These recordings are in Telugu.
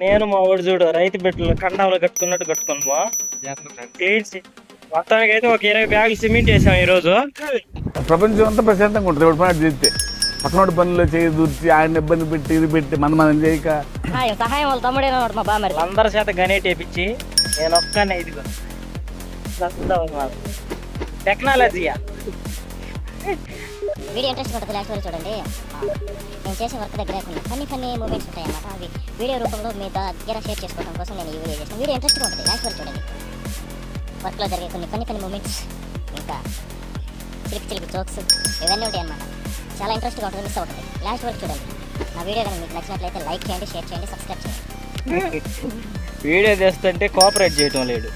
నేను మా వాడు చూడు రైతు బిడ్డలు కండాలు కట్టుకున్నట్టు కట్టుకున్నాము మొత్తానికి అయితే ఒక ఇరవై బ్యాగులు సిమెంట్ వేసాం ఈ రోజు ప్రపంచం అంతా ప్రశాంతంగా ఉంటుంది ఒకటి పని చేస్తే. పక్కనోడి పనులు చేయి దూర్చి ఆయన ఇబ్బంది పెట్టి ఇది పెట్టి మన మనం చేయక. సహాయం సహాయం వాళ్ళ తమ్ముడే మా బామ్మరి వాళ్ళందరి చేత గనేట్ వేపించి నేను ఒక్కనే ఇదిగో. టెక్నాలజీయా వీడియో ఇంట్రెస్ట్ ఉంటుంది వరకు చూడండి. నేను చేసే వర్క్ దగ్గర కొన్ని ఫన్నీ ఫన్నీ మూమెంట్స్ ఉంటాయి అన్నమాట. అవి వీడియో రూపంలో మీ దగ్గర షేర్ చేసుకోవడం కోసం నేను ఈ వీడియో చేసిన వీడియో ఇంట్రెస్ట్గా ఉంటుంది. లాస్ట్ వరకు చూడండి. వర్క్లో జరిగే కొన్ని ఫన్నీ ఫన్నీ మూమెంట్స్ ఇంకా చిలికి చిలికి జోక్స్ ఇవన్నీ ఉంటాయి అన్నమాట. చాలా ఇంట్రెస్ట్గా ఉంటుంది. మిస్ అవుతుంది. లాస్ట్ వరకు చూడండి. నా వీడియో కనుక మీకు నచ్చినట్లయితే లైక్ చేయండి షేర్ చేయండి సబ్స్క్రైబ్ చేయండి. వీడియో చేస్తుంటే కోఆపరేట్ చేయటం లేడు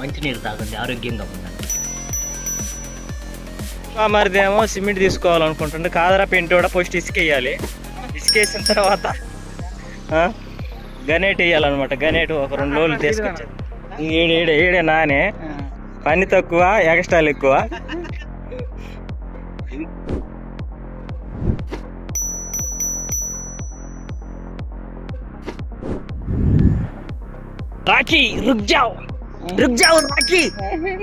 మంచినీరు తాగండి ఆరోగ్యంగా ఉండండి. మరిదేమో సిమెంట్ తీసుకోవాలనుకుంటుండే. కాదరా పెయింట్ కూడా ఫస్ట్ ఇసుక వేయాలి ఇసుక వేసిన తర్వాత గనేట్ వేయాలన్నమాట. గనేట్ ఒక రెండు రోజులు తీసుకొచ్చారు. ఈడే ఈడే ఈడే నానే. పని తక్కువ ఎక్స్ట్రాలు ఎక్కువ. రాఖీ రుక్ జావ్. रुक जाओ राखी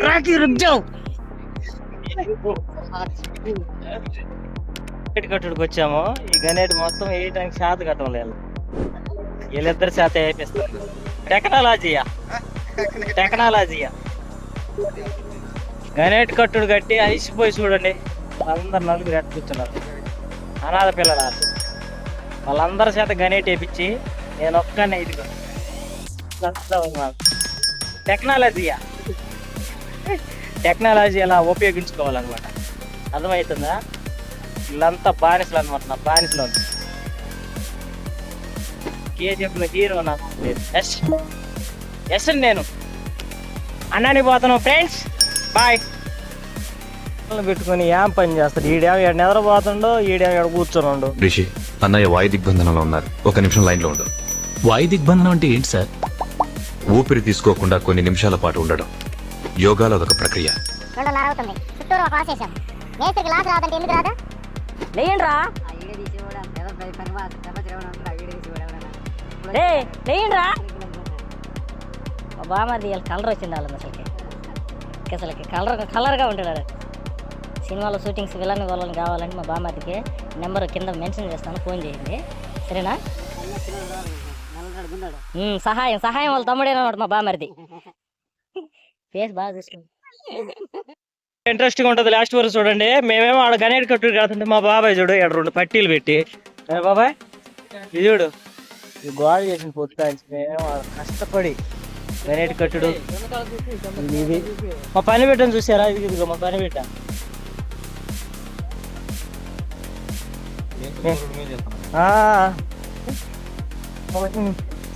राखी रुक जाओ గనేట్ కట్టుడికి వచ్చాము. ఈ గనేట్ మొత్తం వేయడానికి శాత కట్టం లేదు వీళ్ళిద్దరు శాత వేపిస్తారు. టెక్నాలజీయా? టెక్నాలజీయా? గనేట్ కట్టుడు కట్టి అలిసిపోయి చూడండి. వాళ్ళందరు నలుగురు ఎట్ట కూర్చున్నారు. అనాథ పిల్లల వాళ్ళందరి చేత గనేట్ వేపించి నేను ఒక్కనే ఇదిగో. టెక్నాలజీయా టెక్నాలజీ ఎలా ఉపయోగించుకోవాలన్నమాట. అర్థమవుతుందా? వీళ్ళంతా బానిసలు అనమాట నా బానిసలు కేజీఎఫ్లో హీరో నాకు లేదు ఎస్ ఎస్ అండి నేను. అన్నానికి పోతున్నాం ఫ్రెండ్స్. బాయ్. పెట్టుకొని ఏం పని చేస్తాడు ఈడేమో ఈడ నిద్రపోతుండో ఈడేమో ఈడ కూర్చొని రిషి అన్నయ్య వాయు దిగ్బంధనంలో ఉన్నారు. ఒక నిమిషం లైన్లో ఉండు. వాయు దిగ్బంధనం అంటే ఏంటి సార్? ఊపిరి తీసుకోకుండా కొన్ని నిమిషాల పాటు ఉండడం యోగాలో అదొక ప్రక్రియ. రెండున్నర అవుతుంది చుట్టూరు ఒక క్లాస్ వేసాం మేస్త్రికి క్లాస్ రాదంటే ఎందుకు రాదా? లేయండి రా లేయండి రా బామది వీళ్ళ కలర్ వచ్చింది వాళ్ళని అసలుకి అసలుకి కలర్ కలర్గా ఉంటాడు సినిమాలో షూటింగ్స్ విలన్ వాళ్ళని కావాలంటే మా బామ్మదికి నెంబర్ కింద మెన్షన్ చేస్తాను ఫోన్ చేయండి. సరేనా? సహాయం సహాయం వాళ్ళ తమ్ముడే అన్నమాట మా బామ్మరిది. ఫేస్ బాగా చూసుకోండి. ఇంట్రెస్టింగ్ ఉంటుంది లాస్ట్ వరకు చూడండి. మేమేమో ఆడ గనేట్ కట్టుడు కాదంటే మా బాబాయ్ చూడు ఇక్కడ రెండు పట్టీలు పెట్టి. ఏ బాబాయ్? ఇది చూడు. ఇది గోడ చేసిన పొత్తు మేమేమో కష్టపడి గనేట్ కట్టుడు. ఇది మా పని పెట్టని చూసారా? ఇది ఇదిగో మా పని పెట్ట ఆ.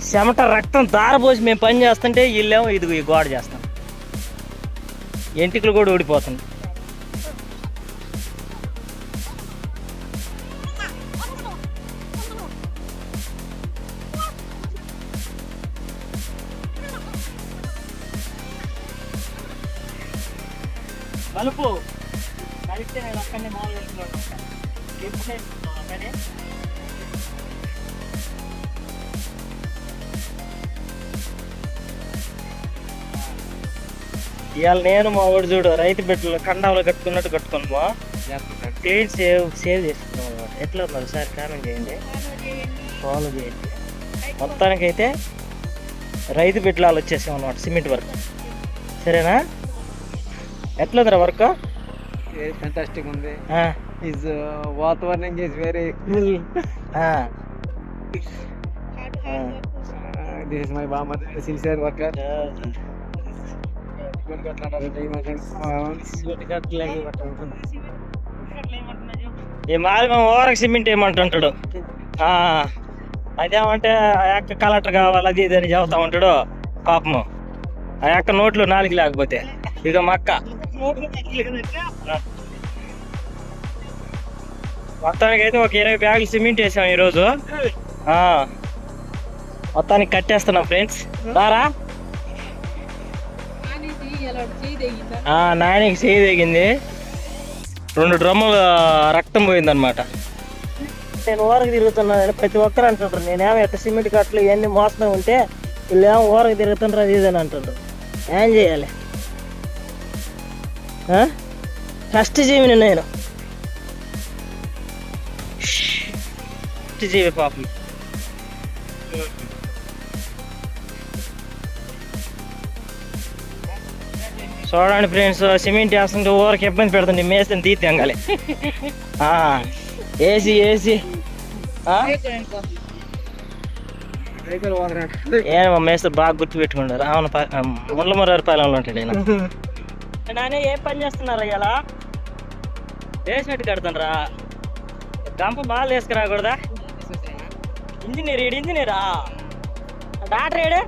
చెమట రక్తం దారపోసి మేము పని చేస్తుంటే వీళ్ళేమో ఇది ఈ గోడ చేస్తాం. ఎంటికలు కూడా ఊడిపోతుంది మలుపు కలిపితే నేను అక్కడనే మామూలు ఉంటాను ఎప్పుడు ఇవాళ నేను మా వాడు చూడు రైతు బిడ్డలు కండాలు కట్టుకున్నట్టు కట్టుకున్నాము పెయింట్ సేవ్ సేవ్ చేసుకున్నాం అనమాట ఎట్లా ఉంది ఒకసారి కామెంట్ చేయండి. ఫాలో చేయండి. మొత్తానికైతే రైతు బిడ్డలు వచ్చేసాం అనమాట సిమెంట్ వర్క్. సరేనా? ఎట్లా ఉందిరా వర్క్? ఫ్యాంటాస్టిక్ ఉంది. ఇస్ వాతావరణం is very this is my Balmer sincere worker. ఈ మాది ఓవర్ సిమెంట్ ఏమంటుంటాడు ఆ, అదేమంటే ఆ యొక్క కలెక్టర్ కావాలి అది ఇది అని చెబుతా ఉంటాడు పాపము. ఆ యొక్క నోట్లు నాలుగు లేకపోతే. ఇక మక్క. మొత్తానికి అయితే ఒక ఇరవై బ్యాగులు సిమెంట్ వేసాం ఈరోజు. ఆ. మొత్తానికి కట్టేస్తున్నాం ఫ్రెండ్స్. రారా? నాయనకి చేయి తెగింది? రెండు డ్రమ్ములు రక్తం పోయిందనమాట నేను ఊరకు తిరుగుతున్నాను ప్రతి ఒక్కరు అంటుంటారు నేనేమో ఎట్ట సిమెంట్ కట్టలు ఇవన్నీ మోస్తూ ఉంటే వీళ్ళు ఏమో ఊరకు తిరుగుతుంటారు అది ఇది అని అంటుండ్రు. ఏం చేయాలి? కష్టజీవిని నేను. కష్టజీవి పాపం. చూడండి ఫ్రెండ్స్ సిమెంట్ వేస్తుంటే ఊరికి ఇబ్బంది పెడుతుంది మేస్తుంది తీ తెంగాలి ఏసీ ఏసీ ఏమో మేస్తారు బాగా గుర్తు పెట్టుకున్నారు అవును ముళ్ళమరారు పాలెంలో ఉంటాడు ఆయన నానే ఏం పని చేస్తున్నారు ఇలా వేసినట్టు కడుతుండ్రా గంప బాగా వేసుకురాకూడదా ఇంజనీర్ ఈడు ఇంజనీరా డాక్టర్ ఏడు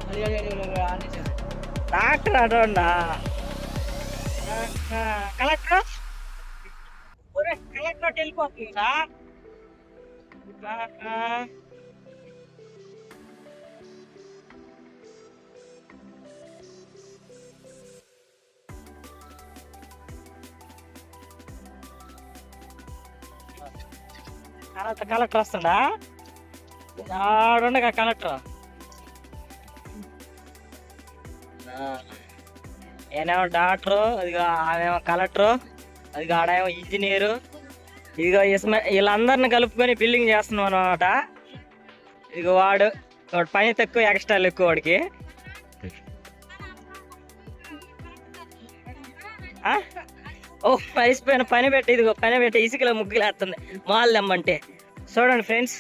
డాక్టర్ అటోండా కలెక్టర్ ఒరే, కలెక్టర్ అటు వెళ్ళిపోతుందా ఆ, ఆ. కలెక్టర్ కలెక్టర్ వస్తుందా ఆడుండగా కలెక్టర్ ఈయనేమో డాక్టరు అదిగో ఆమెమో కలెక్టరు అదిగో ఆడేమో ఇంజనీరు ఇదిగో ఇస్మ వీళ్ళందరిని కలుపుకొని బిల్డింగ్ చేస్తున్నాం అనమాట ఇదిగో వాడు వాడు పని తక్కువ ఎక్స్ట్రాలు ఎక్కువ వాడికి. ఓ మరిసిపోయిన పని పెట్టి ఇదిగో పని పెట్టి ఇసుకలో ముగ్గులు వేస్తుంది మాల్ తెమ్మంటే. చూడండి ఫ్రెండ్స్.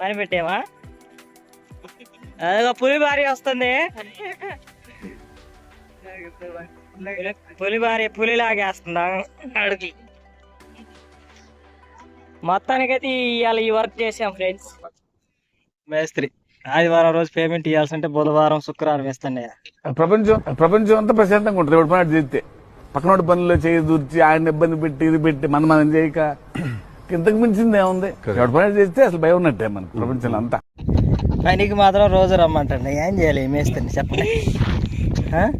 పని పెట్టేమా? అదిగో పులి భారీ వస్తుంది. పులి భారీ పులి లాగేస్తుందా అడుగు. మొత్తానికైతే ఇవాళ ఈ వర్క్ చేసాం ఫ్రెండ్స్. మేస్త్రి. ఆదివారం రోజు పేమెంట్ ఇవ్వాల్సింటే బుధవారం శుక్రవారం వేస్తాను ప్రపంచం ప్రపంచం అంతా ప్రశాంతంగా ఉంటుంది. ఎవరి పని చేస్తే. పక్కనోడి పనులు చేయి దూర్చి ఆయన ఇబ్బంది పెట్టి ఇది పెట్టి మనం మనం చేయక. ఇంతకు మించింది ఏముంది? ఎవరి పని చేస్తే అసలు భయం ఉన్నట్టే మనకు ప్రపంచంలో అంతా. పనికి మాత్రం రోజు రమ్మంటండి ఏం చేయాలి మేస్త్రిని చెప్పండి?